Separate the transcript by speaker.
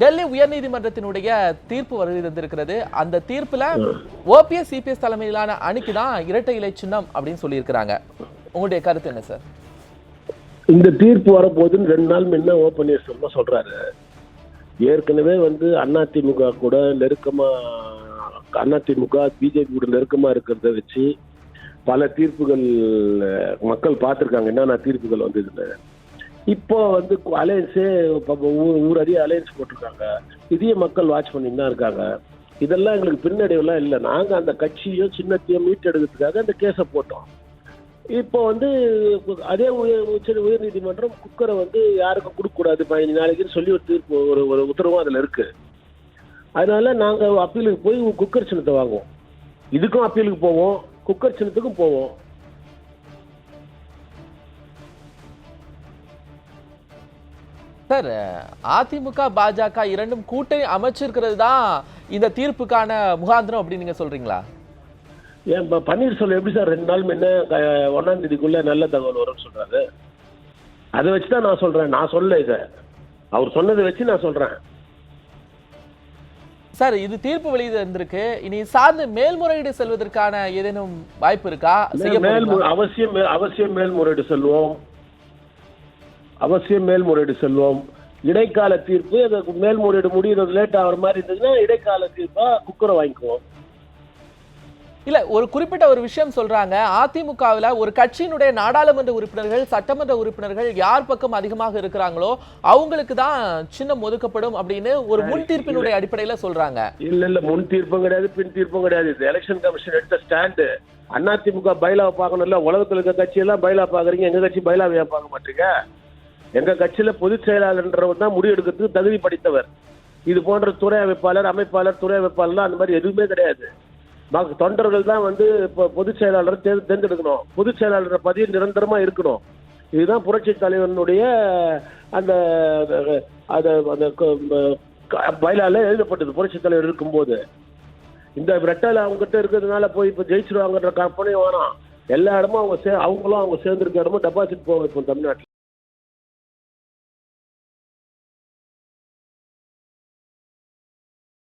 Speaker 1: டெல்லி உயர்நீதிமன்றத்தினுடைய தீர்ப்பு வருகை தந்திருக்கிறது. அந்த தீர்ப்புல ஓபிஎஸ் சிபிஎஸ் தலைமையிலான அணிக்கு தான் இரட்டை இலை சின்னம் அப்படின்னு சொல்லியிருக்கிறாங்க. உங்களுடைய கருத்து என்ன சார்?
Speaker 2: இந்த தீர்ப்பு வரப்போகுதுன்னு ரெண்டு நாள் முன்ன ஓ பன்னீர்செல்வம் சொல்றாரு. ஏற்கனவே வந்து அதிமுக கூட நெருக்கமா அதிமுக பிஜேபி கூட நெருக்கமா இருக்கிறத வச்சு பல தீர்ப்புகள் மக்கள் பார்த்துருக்காங்க. என்னென்ன தீர்ப்புகள் வந்ததுன்னு இப்போ வந்து அலையன்ஸே ஊர் ஊர் அலையன்ஸ் போட்டிருக்காங்க. இதையும் மக்கள் வாட்ச் பண்ணிட்டு தான் இருக்காங்க. இதெல்லாம் எங்களுக்கு பின்னடைவுலாம் இல்லை. நாங்கள் அந்த கட்சியும் சின்னத்தையும் மீட்டெடுக்கிறதுக்காக அந்த கேஸை போட்டோம். இப்போ வந்து அதே உயர் உச்ச உயர் நீதிமன்றம் குக்கரை வந்து யாருக்கும் கொடுக்கக்கூடாது. பதினஞ்சு நாளைக்குன்னு சொல்லி ஒரு தீர்ப்பு ஒரு ஒரு உத்தரவும் அதில் இருக்கு. அதனால நாங்கள் அப்பீலுக்கு போய் குக்கர் சின்னத்தை வாங்குவோம். இதுக்கும் அப்பீலுக்கு போவோம். குக்கர் சின்னத்துக்கும் போவோம்.
Speaker 1: சார் அதிமுக பாஜக இரண்டும் கூட்டணி அமைச்சிருக்கிறது தான் இந்த தீர்ப்புக்கான முகாந்திரம் அப்படின்னு நீங்க சொல்றீங்களா?
Speaker 2: ஏன் பன்னீர்செல்வம் எப்படி சார் ரெண்டு நாள் முன்ன ஒண்ணாம் தேதிக்குள்ள நல்ல தகவல் வரும்னு சொல்றாரு? அதை வச்சு தான் நான் சொல்றேன். நான் சொல்ல இதை. அவர் சொன்னதை வச்சு நான் சொல்றேன்.
Speaker 1: சார் இது தீர்ப்பு வெளியே இருந்திருக்கு. இனி சார்ந்து மேல்முறையீடு செல்வதற்கான ஏதேனும் வாய்ப்பு இருக்கா?
Speaker 2: அவசியம் அவசியம் மேல்முறையீடு செல்வோம். அவசியம் மேல்முறையீடு செல்வோம். இடைக்கால தீர்ப்பு அது மேல்முறையீடு முடியறது லேட் ஆகிற மாதிரி இருந்ததுன்னா இடைக்கால தீர்ப்பா குக்கரை வாங்கிக்குவோம்.
Speaker 1: இல்ல ஒரு குறிப்பிட்ட ஒரு விஷயம் சொல்றாங்க. அதிமுகவுல ஒரு கட்சியினுடைய நாடாளுமன்ற உறுப்பினர்கள் சட்டமன்ற உறுப்பினர்கள் யார் பக்கம் அதிகமாக இருக்கிறாங்களோ அவங்களுக்கு தான் சின்னம் ஒதுக்கப்படும் அப்படின்னு ஒரு முன் தீர்ப்பினுடைய அடிப்படையில சொல்றாங்க.
Speaker 2: இல்ல இல்ல முன் தீர்ப்பும் கிடையாது பின் தீர்ப்பும் கிடையாது. இது எலெக்ஷன் கமிஷன் எடுத்த ஸ்டாண்டு அதிமுக பைலாவை பார்க்கணும்ல உலகத்துல இருக்க கட்சியெல்லாம் பைலா பாக்குறீங்க எங்க கட்சி பைலாவை ஏன் பார்க்க மாட்டீங்க? எங்க கட்சியில பொதுச் செயலாளர்ன்றவர் தான் முடிவெடுக்கிறதுக்கு தகுதி படித்தவர். இது போன்ற துறை அமைப்பாளர் அமைப்பாளர் துறை அமைப்பாளர்லாம் அந்த மாதிரி எதுவுமே கிடையாது. தொண்டர்கள் தான் வந்து இப்போ பொதுச் செயலாளரை தேர் தேர்ந்தெடுக்கணும். பொதுச் செயலாளர் பதவி நிரந்தரமா இருக்கணும். இதுதான் புரட்சி தலைவனுடைய அந்த அந்த அந்த பயிலால எழுதப்பட்டது புரட்சி தலைவர் இருக்கும்போது. இந்த ரெட்டல் அவங்ககிட்ட இருக்கிறதுனால போய் இப்போ ஜெயிச்சிருவாங்கன்ற கற்பனையும் வேணாம் எல்லா இடமும் அவங்க சே அவங்களும் அவங்க சேர்ந்துருக்க இடமும் டெபாசிட் போகும் இப்போ தமிழ்நாட்டில்.